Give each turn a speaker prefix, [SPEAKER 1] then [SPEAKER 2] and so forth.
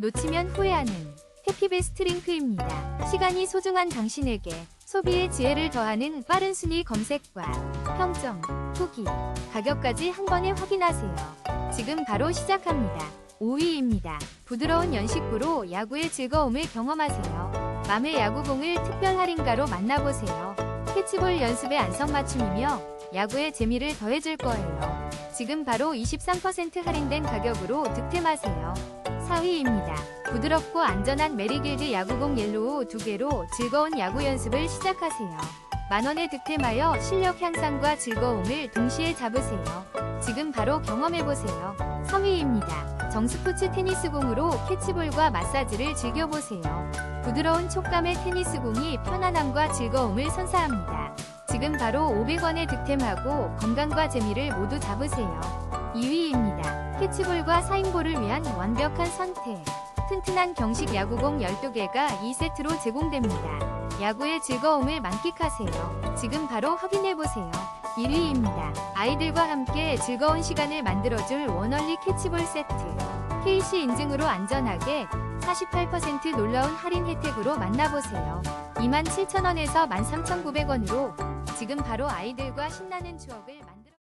[SPEAKER 1] 놓치면 후회하는 해피베스트 링크입니다. 시간이 소중한 당신에게 소비의 지혜를 더하는 빠른 순위 검색과 평점, 후기, 가격까지 한 번에 확인하세요. 지금 바로 시작합니다. 5위입니다. 부드러운 연식부로 야구의 즐거움을 경험하세요. 맘의 야구공을 특별 할인가로 만나보세요. 캐치볼 연습의 안성맞춤이며 야구의 재미를 더해줄 거예요. 지금 바로 23% 할인된 가격으로 득템하세요. 4위입니다. 부드럽고 안전한 메리길드 야구공 옐로우 2개로 즐거운 야구 연습을 시작하세요. 만원에 득템하여 실력 향상과 즐거움을 동시에 잡으세요. 지금 바로 경험해보세요. 3위입니다. 정스포츠 테니스공으로 캐치볼과 마사지를 즐겨보세요. 부드러운 촉감의 테니스공이 편안함과 즐거움을 선사합니다. 지금 바로 500원에 득템하고 건강과 재미를 모두 잡으세요. 2위입니다. 캐치볼과 사인볼을 위한 완벽한 선택. 튼튼한 경식 야구공 12개가 2세트로 제공됩니다. 야구의 즐거움을 만끽하세요. 지금 바로 확인해보세요. 1위입니다. 아이들과 함께 즐거운 시간을 만들어줄 원얼리 캐치볼 세트. KC 인증으로 안전하게 48% 놀라운 할인 혜택으로 만나보세요. 27,000원에서 13,900원으로 지금 바로 아이들과 신나는 추억을 만들